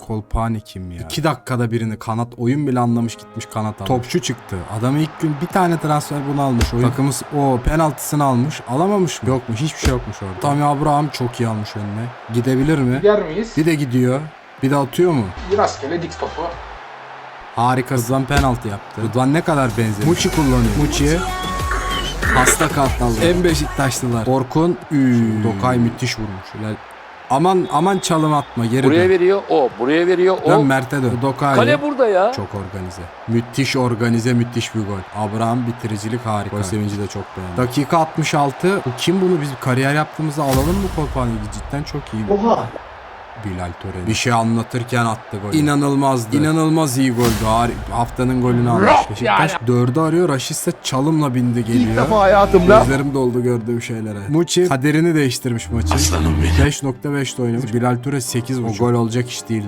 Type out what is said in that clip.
Kolpani kim ya? 2 dakikada birini kanat oyun bile anlamış gitmiş kanat almış. Topçu çıktı. Adam ilk gün bir tane transfer bunu almış. Oyun takımız o penaltısını almış. Alamamış mı? Yokmuş. Hiçbir şey yokmuş orada. Tammy Abraham çok iyi almış önüne. Gidebilir mi? Yer miyiz? Bir de gidiyor. Bir de atıyor mu? Rastgele dik topu. Harika. Rıdvan penaltı yaptı. Rıdvan ne kadar benziyor. Muçi kullanıyor. Muçi. Hasta kartallı. En Beşiktaşlılar. Orkun. Üü. Dokay müthiş vurmuş. Ulan Aman aman çalım atma. Geri Buraya dön. veriyor o. Buraya veriyor o. Dön Mert'e dön. Dokay. Kale burada ya. Çok organize. Müthiş organize, müthiş bir gol. Abraham bitiricilik harika. Gol sevinci de çok beğendim. Dakika 66. Bu kim bunu biz kariyer yaptığımızda alalım mı Kolpani'yi? Cidden çok iyi. Oha. Bilal Torre. Bir şey anlatırken attı gol. İnanılmazdı. İnanılmaz iyi goldü. Har- haftanın golünü almış. Beşiktaş 4'ü arıyor. Raşit'se çalımla bindi geliyor. İlk defa hayatımda Gözlerim doldu gördüğüm şeylere. Muçi kaderini değiştirmiş maçı. 5.5'te oynamış. Bilal Ture 8 O gol olacak iş değildi.